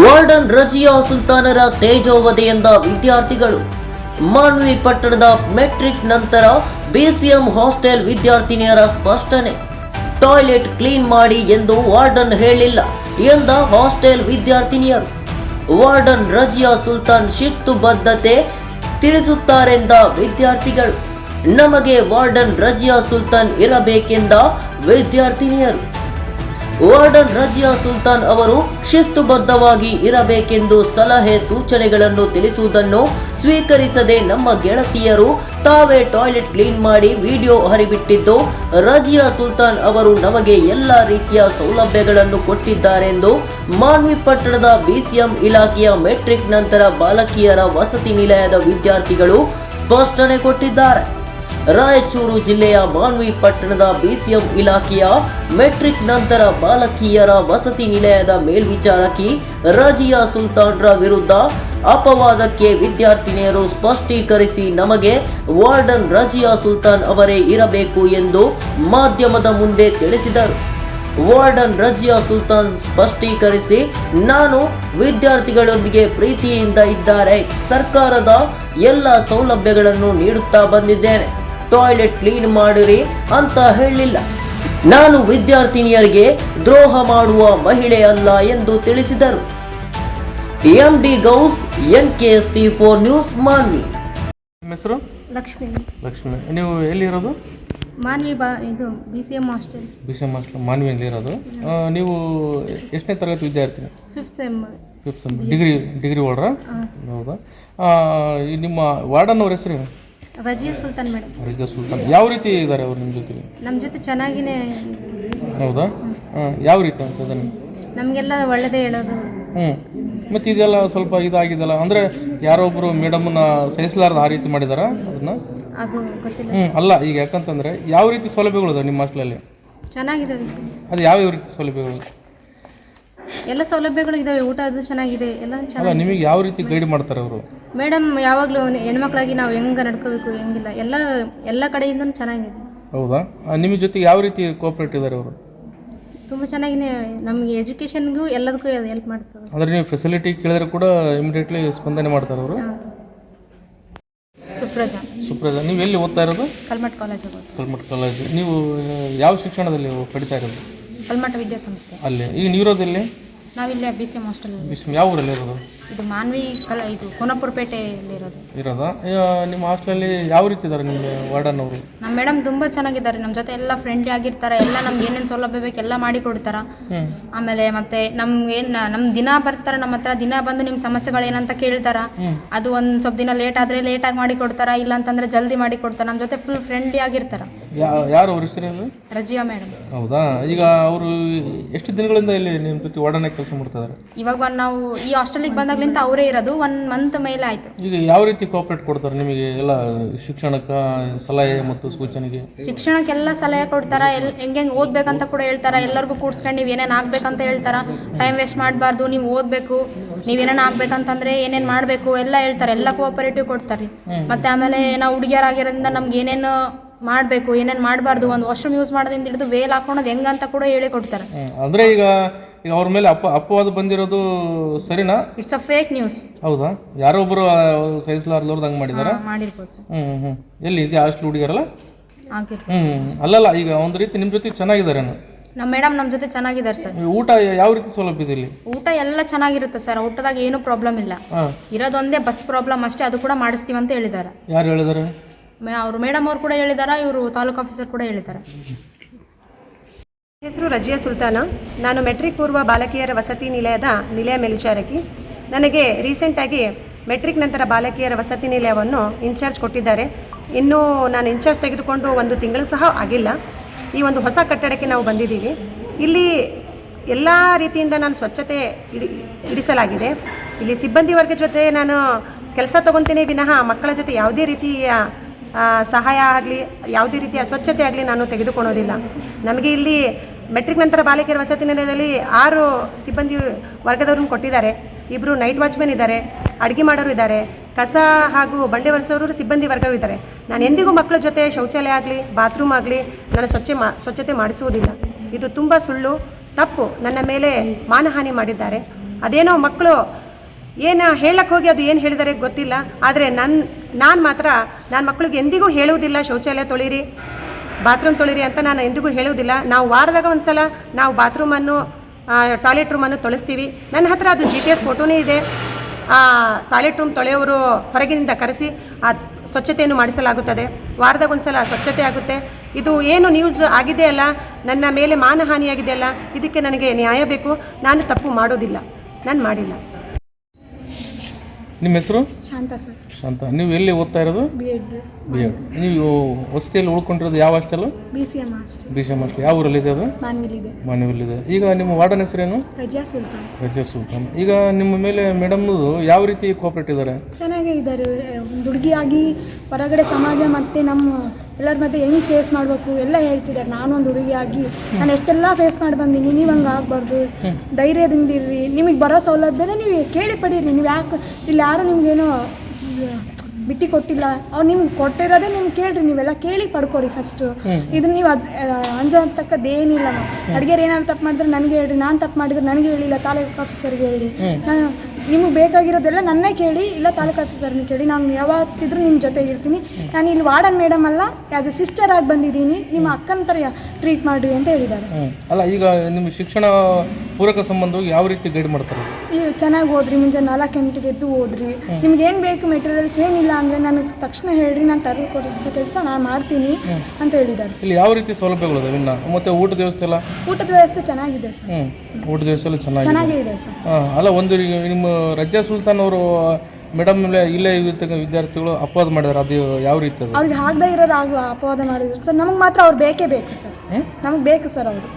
Warden Razia ಸುಲ್ತಾನರ ತೇಜೋವಧೆಯಿಂದ ವಿದ್ಯಾರ್ಥಿಗಳು. ಮಾನ್ವಿ ಪಟ್ಟಣದ metric ನಂತರ ಬಿಸಿಎಂ ಹಾಸ್ಟೆಲ್ ವಿದ್ಯಾರ್ಥಿನಿಯರ ಸ್ಪಷ್ಟನೆ. ಟಾಯ್ಲೆಟ್ ಕ್ಲೀನ್ ಮಾಡಿ ಎಂದು ವಾರ್ಡನ್ ಹೇಳಿಲ್ಲ ಎಂದ ಹಾಸ್ಟೆಲ್ ವಿದ್ಯಾರ್ಥಿನಿಯರು. ವಾರ್ಡನ್ ರಜಿಯಾ ಸುಲ್ತಾನ್ ಶಿಸ್ತುಬದ್ಧತೆ ತಿಳಿಸುತ್ತಾರೆಂದ ವಿದ್ಯಾರ್ಥಿಗಳು. ನಮಗೆ ವಾರ್ಡನ್ ರಜಿಯಾ ಸುಲ್ತಾನ್ ಇರಬೇಕೆಂದ ವಿದ್ಯಾರ್ಥಿನಿಯರು. ವಾರ್ಡನ್ ರಜಿಯಾ ಸುಲ್ತಾನ್ ಅವರು ಶಿಸ್ತುಬದ್ಧವಾಗಿ ಇರಬೇಕೆಂದು ಸಲಹೆ ಸೂಚನೆಗಳನ್ನು ತಿಳಿಸುವುದನ್ನು ಸ್ವೀಕರಿಸದೆ ನಮ್ಮ ಗೆಳತಿಯರು ತಾವೇ ಟಾಯ್ಲೆಟ್ ಕ್ಲೀನ್ ಮಾಡಿ ವಿಡಿಯೋ ಹರಿಬಿಟ್ಟಿದ್ದು, ರಜಿಯಾ ಸುಲ್ತಾನ್ ಅವರು ನಮಗೆ ಎಲ್ಲ ರೀತಿಯ ಸೌಲಭ್ಯಗಳನ್ನು ಕೊಟ್ಟಿದ್ದಾರೆಂದು ಮಾನ್ವಿ ಪಟ್ಟಣದ ಬಿಸಿಎಂ ಇಲಾಖೆಯ ಮೆಟ್ರಿಕ್ ನಂತರ ಬಾಲಕಿಯರ ವಸತಿ ನಿಲಯದ ವಿದ್ಯಾರ್ಥಿಗಳು ಸ್ಪಷ್ಟನೆ ಕೊಟ್ಟಿದ್ದಾರೆ. ರಾಯಚೂರು ಜಿಲ್ಲೆಯ ಮಾನ್ವಿ ಪಟ್ಟಣದ ಬಿಸಿಎಂ ಇಲಾಖೆಯ ಮೆಟ್ರಿಕ್ ನಂತರ ಬಾಲಕಿಯರ ವಸತಿ ನಿಲಯದ ಮೇಲ್ವಿಚಾರಕಿ ರಜಿಯಾ ಸುಲ್ತಾನ್ರ ವಿರುದ್ಧ ಅಪವಾದಕ್ಕೆ ವಿದ್ಯಾರ್ಥಿನಿಯರು ಸ್ಪಷ್ಟೀಕರಿಸಿ ನಮಗೆ ವಾರ್ಡನ್ ರಜಿಯಾ ಸುಲ್ತಾನ್ ಅವರೇ ಇರಬೇಕು ಎಂದು ಮಾಧ್ಯಮದ ಮುಂದೆ ತಿಳಿಸಿದರು. ವಾರ್ಡನ್ ರಜಿಯಾ ಸುಲ್ತಾನ್ ಸ್ಪಷ್ಟೀಕರಿಸಿ, ನಾನು ವಿದ್ಯಾರ್ಥಿಗಳೊಂದಿಗೆ ಪ್ರೀತಿಯಿಂದ ಇದ್ದಾರೆ. ಸರ್ಕಾರದ ಎಲ್ಲ ಸೌಲಭ್ಯಗಳನ್ನು ನೀಡುತ್ತಾ ಬಂದಿದ್ದೇನೆ. ಟಾಯ್ಲೆಟ್ ಕ್ಲೀನ್ ಮಾಡಿರಿ ಅಂತ ಹೇಳಿಲ್ಲ. ನಾನು ವಿದ್ಯಾರ್ಥಿನಿಯರಿಗೆ ದ್ರೋಹ ಮಾಡುವ ಮಹಿಳೆ ಅಲ್ಲ ಎಂದು ತಿಳಿಸಿದರು. M D Gous N K S T four news Manvi ನಿಮ್ಮ ಹೆಸರು? ಲಕ್ಷ್ಮಿ. ಲಕ್ಷ್ಮಿ. ನೀವು ಎಲ್ಲಿರೋದು? ಮಾನ್ವಿ ಬಾ ಇದು B C M hostel B C M hostel ಮಾನ್ವಿಯಲ್ಲಿರೋದು ಆ, ನೀವು ಎಷ್ಟನೇ ತರಗತಿ ವಿದ್ಯಾರ್ಥಿ fifth sem fifth degree degree ಹೊಡ್ರ ಹೌದಾ? ಆ, ಈ ನಿಮ್ಮ ವಾರ್ಡನ್ ಅವ್ರ ಹೆಸರು ರಜಿಯಾ ಸುಲ್ತಾನ್ ಮೇಡಮ್ ರಿಜಾ ಸುಲ್ತಾನ್. ಯಾವ ರೀತಿ ಇದ್ದಾರೆ ಅವ್ರು ನಿಮ್ಮ ಜೊತೆ ನಮ್ಮ ಜೊತೆ ಚೆನ್ನಾಗಿನೇ ಹೌದಾ? ಆ, ಯಾವ ರೀತಿ ಅಂತ ಅದನ್ನು? ನಮಗೆಲ್ಲ ಒಳ್ಳೆಯದೇ ಹೇಳೋದು. ಹ್ಞೂ ಮತ್ತು ಇದೆಲ್ಲ ಸ್ವಲ್ಪ ಇದಾಗಿದೆಲ್ಲ ಅಂದರೆ ಯಾರೊಬ್ಬರು ಮೇಡಮ್ನ ಸಹಿಸಲಾರ್ದು ಆ ರೀತಿ ಮಾಡಿದಾರಾ ಅದನ್ನ? ಅದು ಗೊತ್ತಿಲ್ಲ. ಹ್ಞೂ ಅಲ್ಲ ಈಗ ಯಾಕಂತಂದರೆ ಯಾವ ರೀತಿ ಸೌಲಭ್ಯಗಳು ಇದಾವೆ ನಿಮ್ಮ ಹಾಸ್ಟೆಲಲ್ಲಿ ಚೆನ್ನಾಗಿದೆ ಅದು ಯಾವ್ಯಾವ ರೀತಿ ಸೌಲಭ್ಯಗಳು? ಎಲ್ಲ ಸೌಲಭ್ಯಗಳು ಇದಾವೆ ಊಟ ಅದು ಚೆನ್ನಾಗಿದೆ ಎಲ್ಲ ಅಲ್ಲ ಚೆನ್ನಾಗಿ ನಿಮಗೆ ಯಾವ ರೀತಿ ಗೈಡ್ ಮಾಡ್ತಾರೆ ಅವರು? ಮೇಡಮ್ ಯಾವಾಗಲೂ ಹೆಣ್ಮಕ್ಳಾಗಿ ನಾವು ಹೆಂಗೆ ನಡ್ಕೋಬೇಕು ಹೆಂಗಿಲ್ಲ ಎಲ್ಲ ಎಲ್ಲ ಕಡೆಯಿಂದ ಚೆನ್ನಾಗಿದೆ. ಹೌದಾ? ಆ, ನಿಮ್ಮ ಜೊತೆ ಯಾವ ರೀತಿ ಕೋಆಪ್ರೇಟ್ ಇದ್ದಾರೆ ಅವರು? ತುಂಬ ಚೆನ್ನಾಗಿನೇ ನಮಗೆ ಎಜುಕೇಷನ್ಗೂ ಎಲ್ಲದಕ್ಕೂ ಹೆಲ್ಪ್ ಮಾಡ್ತಾರೆ. ಅಂದರೆ ನೀವು ಫೆಸಿಲಿಟಿ ಕೇಳಿದ್ರೆ ಕೂಡ ಇಮಿಡಿಯೇಟ್ಲಿ ಸ್ಪಂದನೆ ಮಾಡ್ತಾರೆ ಅವರು? ಸುಪ್ರಜಾ. ಸುಪ್ರಜಾ ನೀವು ಎಲ್ಲಿ ಓದ್ತಾ ಇರೋದು? ಕಲ್ಮಠ ಕಾಲೇಜ್ ಕಲ್ಮಠ ಕಾಲೇಜ್ ನೀವು ಆ, ಯಾವ ಶಿಕ್ಷಣದಲ್ಲಿ ಪಡಿತಾ ಇರೋದು? ಕಲ್ಮಠ ವಿದ್ಯಾಸಂಸ್ಥೆ. ಅಲ್ಲಿ ಈಗ ನೀರೋದಲ್ಲಿ ನಾವಿಲ್ಲಿ ಬಿ ಸಿ ಎಂ ಹಾಸ್ಟೆಲ್ ಯಾವ ಊರಲ್ಲಿ ಇರೋದು? ಇದು ಮಾನ್ವಿ ಕಲ ಇದು ಕೋನಪುರಪೇಟೆಯಲ್ಲಿರೋದು ಇರೋದಾ. ಆ, ನಿಮ್ಮ ಹಾಸ್ಟೆಲಲ್ಲಿ ಯಾವ ರೀತಿ ಇದ್ದಾರೆ ನಿಮ್ಮ ವಾರ್ಡನ್ ಅವರು? ನಮ್ಮ ಮೇಡಮ್ ತುಂಬ ಚೆನ್ನಾಗಿದ್ದಾರೆ. ನಮ್ಮ ಜೊತೆ ಎಲ್ಲ ಫ್ರೆಂಡ್ಲಿ ಆಗಿರ್ತಾರೆ. ಎಲ್ಲ ನಮ್ಗೆ ಏನೇನು ಸೌಲಭ್ಯ ಬೇಕು ಎಲ್ಲ ಮಾಡಿ ಕೊಡ್ತಾರ. ಹ್ಞೂ ಆಮೇಲೆ ಮತ್ತೆ ನಮ್ಗೆ ಏನ್ ನಮ್ಮ ದಿನ ಬರ್ತಾರೆ ನಮ್ಮ ಹತ್ರ ದಿನ ಬಂದು ನಿಮ್ಮ ಸಮಸ್ಯೆಗಳು ಏನಂತ ಕೇಳ್ತಾರ. ಅದು ಒಂದು ಸ್ವಲ್ಪ ದಿನ ಲೇಟ್ ಆದರೆ ಲೇಟಾಗಿ ಮಾಡಿ ಕೊಡ್ತಾರ. ಇಲ್ಲ ಅಂತಂದ್ರೆ ಜಲ್ದಿ ಮಾಡಿ ಕೊಡ್ತಾರೆ. ನಮ್ಮ ಜೊತೆ ಫುಲ್ ಫ್ರೆಂಡ್ಲಿ ಆಗಿರ್ತಾರೆ. ಯಾರು ಅವ್ರ ಹೆಸರು ಏನು? ರಜಿಯಾ ಮೇಡಮ್ ಹೌದಾ? ಈಗ ಅವರು ಎಷ್ಟು ದಿನಗಳಿಂದ ಇಲ್ಲಿ ನಿಮ್ಮ ಜೊತೆ ಒಡನೆ ಕೆಲಸ ಮಾಡ್ತಾ ಇದ್ದಾರೆ ಇವಾಗ ಒಂದ್ ನಾವು ಈ ಹಾಸ್ಟೆಲಿಗೆ ಬಂದಾಗ್ಲಿಂತ ಅವರೇ ಇರೋದು ಒನ್ ಮಂತ್ ಮೇಲೆ ಆಯ್ತು. ಈಗ ಯಾವ ರೀತಿ ಕೋಆಪ್ರೇಟ್ ಕೊಡ್ತಾರೆ ನಿಮಗೆ ಎಲ್ಲ ಶಿಕ್ಷಣಕ್ಕೆ ಸಲಹೆ ಮತ್ತು ಸೂಚನೆಗೆ? ಶಿಕ್ಷಣಕ್ಕೆಲ್ಲ ಸಲಹೆ ಕೊಡ್ತಾರ? ಎಲ್ ಹೆಂಗೆ ಓದ್ಬೇಕಂತ ಕೂಡ ಹೇಳ್ತಾರ? ಎಲ್ಲರಿಗೂ ಕೂಡ್ಸ್ಕೊಂಡು ನೀವು ಏನೇನು ಆಗ್ಬೇಕಂತ ಹೇಳ್ತಾರ? ಟೈಮ್ ವೇಸ್ಟ್ ಮಾಡಬಾರ್ದು ನೀವು ಓದಬೇಕು ನೀವು ಏನೇನು ಆಗ್ಬೇಕಂತಂದ್ರೆ ಏನೇನು ಮಾಡಬೇಕು ಎಲ್ಲ ಹೇಳ್ತಾರೆ. ಎಲ್ಲ ಕೋಆಪರೇಟಿವ್ ಕೊಡ್ತಾರೆ. ಮತ್ತೆ ಆಮೇಲೆ ನಾವು ಹುಡುಗಿಯರಾಗಿರೋದ್ರಿಂದ ನಮ್ಗೆ ಏನೇನು ಮಾಡಬೇಕು ಏನೇನು ಮಾಡಬಾರ್ದು ಒಂದು ವಾಶ್ರೂಮ್ ಯೂಸ್ ಮಾಡೋದಿಂದ ಹಿಡಿದು ವೇಲ್ ಹಾಕೊಳೋದು ಹೆಂಗಂತ ಕೂಡ ಹೇಳಿ ಕೊಡ್ತಾರೆ ಅಂದ್ರೆ ಈಗ ಈಗ ಅವ್ರ ಮೇಲೆ ಅಪ್ಪ ಅಪವಾದ ಬಂದಿರೋದು ಸರಿನಾ? ಇಟ್ಸ್ ಅ ಫೇಕ್ ನ್ಯೂಸ್ ಹೌದಾ? ಯಾರೊಬ್ಬರು ಸಹಿಸಲಾರ್ದವ್ರದ್ದು ಹಂಗೆ ಮಾಡಿದಾರ? ಮಾಡಿರ್ಬೋದು ಸರ್. ಹ್ಮ್ ಹ್ಮ್ ಎಲ್ಲಿ ಇದೆ ಅಷ್ಟು ಹುಡುಗಿಯರಲ್ಲ? ಹ್ಮ್ ಅಲ್ಲಲ್ಲ ಈಗ ಒಂದು ರೀತಿ ನಿಮ್ಮ ಜೊತೆ ಚೆನ್ನಾಗಿದ್ದಾರೆ ನಮ್ಮ ಮೇಡಮ್ ನಮ್ಮ ಜೊತೆ ಚೆನ್ನಾಗಿದ್ದಾರೆ ಸರ್. ಊಟ ಯಾವ ರೀತಿ ಸೌಲಭ್ಯ ಇದೆ ಇಲ್ಲಿ? ಊಟ ಎಲ್ಲ ಚೆನ್ನಾಗಿರುತ್ತೆ ಸರ್. ಊಟದಾಗ ಏನು ಪ್ರಾಬ್ಲಮ್ ಇಲ್ಲ. ಇರೋದೊಂದೇ ಬಸ್ ಪ್ರಾಬ್ಲಮ್ ಅಷ್ಟೇ ಅದು ಕೂಡ ಮಾಡಿಸ್ತೀವಿ ಅಂತ ಹೇಳಿದ್ದಾರೆ. ಯಾರು ಹೇಳಿದಾರೆ ಅವರು ಮೇಡಮ್ ಅವ್ರು ಕೂಡ ಹೇಳಿದ್ದಾರೆ ಇವರು ತಾಲೂಕು ಆಫೀಸರ್ ಕೂಡ ಹೇಳಿದ್ದಾರೆ ಹೆಸರು ರಜಿಯಾ ಸುಲ್ತಾನ. ನಾನು ಮೆಟ್ರಿಕ್ ಪೂರ್ವ ಬಾಲಕಿಯರ ವಸತಿ ನಿಲಯದ ನಿಲಯ ಮೇಲ್ವಿಚಾರಕಿ. ನನಗೆ ರೀಸೆಂಟಾಗಿ ಮೆಟ್ರಿಕ್ ನಂತರ ಬಾಲಕಿಯರ ವಸತಿ ನಿಲಯವನ್ನು ಇನ್ಚಾರ್ಜ್ ಕೊಟ್ಟಿದ್ದಾರೆ. ಇನ್ನೂ ನಾನು ಇನ್ಚಾರ್ಜ್ ತೆಗೆದುಕೊಂಡು ಒಂದು ತಿಂಗಳು ಸಹ ಆಗಿಲ್ಲ. ಈ ಒಂದು ಹೊಸ ಕಟ್ಟಡಕ್ಕೆ ನಾವು ಬಂದಿದ್ದೀವಿ. ಇಲ್ಲಿ ಎಲ್ಲ ರೀತಿಯಿಂದ ನಾನು ಸ್ವಚ್ಛತೆ ಇಡಿ ಇಡಿಸಲಾಗಿದೆ. ಇಲ್ಲಿ ಸಿಬ್ಬಂದಿ ವರ್ಗ ಜೊತೆ ನಾನು ಕೆಲಸ ತಗೊತೀನಿ ವಿನಃ ಮಕ್ಕಳ ಜೊತೆ ಯಾವುದೇ ರೀತಿಯ ಸಹಾಯ ಆಗಲಿ, ಯಾವುದೇ ರೀತಿಯ ಸ್ವಚ್ಛತೆ ಆಗಲಿ ನಾನು ತೆಗೆದುಕೊಳ್ಳೋದಿಲ್ಲ. ನಮಗೆ ಇಲ್ಲಿ ಮೆಟ್ರಿಕ್ ನಂತರ ಬಾಲಕಿಯರ ವಸತಿ ನಿಲಯದಲ್ಲಿ ಆರು ಸಿಬ್ಬಂದಿ ವರ್ಗದವ್ರನ್ನ ಕೊಟ್ಟಿದ್ದಾರೆ. ಇಬ್ಬರು ನೈಟ್ ವಾಚ್ಮೆನ್ ಇದ್ದಾರೆ, ಅಡುಗೆ ಮಾಡೋರು ಇದ್ದಾರೆ, ಕಸ ಹಾಗೂ ಬಂಡೆ ಒರೆಸೋರು ಸಿಬ್ಬಂದಿ ವರ್ಗರು ಇದ್ದಾರೆ. ನಾನು ಎಂದಿಗೂ ಮಕ್ಕಳ ಜೊತೆ ಶೌಚಾಲಯ ಆಗಲಿ ಬಾತ್ರೂಮ್ ಆಗಲಿ ನಾನು ಸ್ವಚ್ಛ ಮಾ, ಸ್ವಚ್ಛತೆ ಮಾಡಿಸುವುದಿಲ್ಲ. ಇದು ತುಂಬ ಸುಳ್ಳು, ತಪ್ಪು. ನನ್ನ ಮೇಲೆ ಮಾನಹಾನಿ ಮಾಡಿದ್ದಾರೆ. ಅದೇನೋ ಮಕ್ಕಳು ಏನು ಹೇಳಕ್ಕೆ ಹೋಗಿ ಅದು ಏನು ಹೇಳಿದಾರೆ ಗೊತ್ತಿಲ್ಲ. ಆದರೆ ನನ್ನ ನಾನು ಮಾತ್ರ ನಾನು ಮಕ್ಕಳಿಗೆ ಎಂದಿಗೂ ಹೇಳುವುದಿಲ್ಲ, ಶೌಚಾಲಯ ತೊಳಿರಿ ಬಾತ್ರೂಮ್ ತೊಳಿರಿ ಅಂತ ನಾನು ಎಂದಿಗೂ ಹೇಳುವುದಿಲ್ಲ. ನಾವು ವಾರದಾಗ ಒಂದು ಸಲ ನಾವು ಬಾತ್ರೂಮನ್ನು ಟಾಯ್ಲೆಟ್ ರೂಮನ್ನು ತೊಳೆಸ್ತೀವಿ. ನನ್ನ ಹತ್ರ ಅದು ಜಿ ಪಿ ಎಸ್ ಫೋಟೋನೇ ಇದೆ. ಆ ಟಾಯ್ಲೆಟ್ ರೂಮ್ ತೊಳೆಯೋರು ಹೊರಗಿನಿಂದ ಕರೆಸಿ, ಆ ಸ್ವಚ್ಛತೆಯನ್ನು ಮಾಡಿಸಲಾಗುತ್ತದೆ. ವಾರದಾಗ ಒಂದು ಸಲ ಸ್ವಚ್ಛತೆ ಆಗುತ್ತೆ. ಇದು ಏನು ನ್ಯೂಸ್ ಆಗಿದೆ ಅಲ್ಲ, ನನ್ನ ಮೇಲೆ ಮಾನಹಾನಿಯಾಗಿದೆ ಅಲ್ಲ, ಇದಕ್ಕೆ ನನಗೆ ನ್ಯಾಯ ಬೇಕು. ನಾನು ತಪ್ಪು ಮಾಡೋದಿಲ್ಲ. ನಾನು ಮಾಡಿಲ್ಲ. ನಿಮ್ಮ ಹೆಸರು? ಶಾಂತ ಸರ್. ಶಾಂತ. ನೀವು ಎಲ್ಲಿ ಓದ್ತಾ ಇರೋದು? ಬಿ ಎಡ್ ಬಿ ಎಡ್ ನೀವು ಹೊಸ್ತಿಯಲ್ಲಿ ಉಳ್ಕೊಂಡಿರೋದು ಯಾವ hostel? B C M hostel. B C M hostel. ಯಾವ ಊರಲ್ಲಿದೆ ಅದು? ಮಾನ್ವಿಲಿದೆ ಮಾನ್ಯವಿಲ್ಲಿದೆ ಈಗ ನಿಮ್ಮ ವಾರ್ಡನ್ ಹೆಸರೇನು? ರಜಾ ಸುಲ್ತಾನ್. ರಜಾ ಸುಲ್ತಾನ್. ಈಗ ನಿಮ್ಮ ಮೇಲೆ ಮೇಡಮ್ ಯಾವ ರೀತಿ ಕೋಪರೇಟ್ ಇದ್ದಾರೆ? ಚೆನ್ನಾಗೇ ಇದ್ದಾರೆ. ಒಂದು ಹುಡುಗಿಯಾಗಿ ಹೊರಗಡೆ ಸಮಾಜ ಮತ್ತು ನಮ್ಮ ಎಲ್ಲರ ಮಧ್ಯೆ ಹೆಂಗ್ ಫೇಸ್ ಮಾಡಬೇಕು ಎಲ್ಲ ಹೇಳ್ತಿದ್ದಾರೆ. ನಾನು ಒಂದು ಹುಡುಗಿಯಾಗಿ ನಾನು ಎಷ್ಟೆಲ್ಲ ಫೇಸ್ ಮಾಡಿ ಬಂದೀನಿ ನೀವು ಹಂಗ ಆಗಬಾರ್ದು. ಧೈರ್ಯದಿಂದ ಇರ್ರಿ ನಿಮಗೆ ಬರೋ ಸೌಲಭ್ಯನೇ ನೀವು ಕೇಳಿ ಪಡೀರಿ. ನೀವು ಯಾಕೆ ಇಲ್ಲಿ ಯಾರು ನಿಮಗೇನೋ ಬಿಟ್ಟಿ ಕೊಟ್ಟಿಲ್ಲ. ಅವ್ರು ನಿಮ್ಗೆ ಕೊಟ್ಟಿರೋದೇ ನಿಮ್ಗೆ ಕೇಳ್ರಿ. ನೀವೆಲ್ಲ ಕೇಳಿ ಪಡ್ಕೊರಿ ಫಸ್ಟು ಇದನ್ನ ನೀವು ಅದು ಅಂಜತಕ್ಕದ್ದೇನಿಲ್ಲ ಅಡುಗೆರು ಏನಾದ್ರು ತಪ್ಪು ಮಾಡಿದ್ರೆ ನನಗೆ ಹೇಳ್ರಿ. ನಾನು ತಪ್ಪು ಮಾಡಿದ್ರೆ ನನಗೆ ಹೇಳಿಲ್ಲ. ತಾಲೂಕು ಆಫೀಸರ್ಗೆ ಹೇಳಿ. ನಾನು ನಿಮಗೆ ಬೇಕಾಗಿರೋದೆಲ್ಲ ನನ್ನೇ ಕೇಳಿ, ಇಲ್ಲ ತಾಲೂಕು ಆಫೀಸರ್ನ ಕೇಳಿ. ನಾನು ಯಾವತ್ತಿದ್ರೂ ನಿಮ್ಮ ಜೊತೆಗೆ ಇರ್ತೀನಿ ನಾನು ಇಲ್ಲಿ ವಾರ್ಡನ್ ಮೇಡಮ್ ಅಲ್ಲ ಆ್ಯಸ್ ಎ ಸಿಸ್ಟರ್ ಆಗಿ ಬಂದಿದ್ದೀನಿ. ನಿಮ್ಮ ಅಕ್ಕನ ಥರ ಟ್ರೀಟ್ ಮಾಡಿರಿ ಅಂತ ಹೇಳಿದ್ದಾರೆ. ಅಲ್ಲ, ಈಗ ನಿಮ್ಮ ಶಿಕ್ಷಣ ಪೂರಕ ಸಂಬಂಧವಾಗಿ ಯಾವ ರೀತಿ ಗೈಡ್ ಮಾಡ್ತಾರೆ? ಈ ಚೆನ್ನಾಗಿ ಓದ್ರಿ ಮುಂಜಾನೆ ನಾಲ್ಕು ಗಂಟೆಗೆ ಎದ್ದು ಓದ್ರಿ. ನಿಮ್ಗೆ ಏನು ಬೇಕು ಮೆಟೀರಿಯಲ್ಸ್ ಏನಿಲ್ಲ ಅಂದರೆ ನನಗೆ ತಕ್ಷಣ ಹೇಳ್ರಿ ನಾನು ತರಲು ಕೊಡಿಸೋ ಕೆಲಸ ನಾನು ಮಾಡ್ತೀನಿ ಅಂತ ಹೇಳಿದ್ದಾರೆ. ಇಲ್ಲಿ ಯಾವ ರೀತಿ ಸೌಲಭ್ಯಗಳು ಇನ್ನ? ಮತ್ತೆ ಊಟದ ವ್ಯವಸ್ಥೆ ಎಲ್ಲ? ಊಟದ ವ್ಯವಸ್ಥೆ ಚೆನ್ನಾಗಿದೆ ಸರ್. ಹ್ಞೂ ಊಟದ ವ್ಯವಸ್ಥೆ ಎಲ್ಲ ಚೆನ್ನಾಗಿದೆ. ಚೆನ್ನಾಗೇ ಇದೆ ಸರ್. ಹಾಂ ಅಲ್ಲ ಒಂದು ಈಗ ನಿಮ್ಮ ರಜಾ ಸುಲ್ತಾನ್ ಅವರು ಮೇಡಮ್ ಇಲ್ಲೇ ಇರ್ತಕ್ಕಂಥ ವಿದ್ಯಾರ್ಥಿಗಳು ಅಪವಾದ ಮಾಡಿದ್ರೆ ಅದು ಯಾವ ರೀತಿ ಅದು? ಅವ್ರಿಗೆ ಆಗದೇ ಇರೋರು ಆಗ ಅಪವಾದ ಮಾಡಿದ್ರು. ಸರ್ ನಮಗೆ ಮಾತ್ರ ಅವ್ರು ಬೇಕೇ ಬೇಕು ಸರ್. ನಮಗೆ ಬೇಕು ಸರ್ ಅವರು.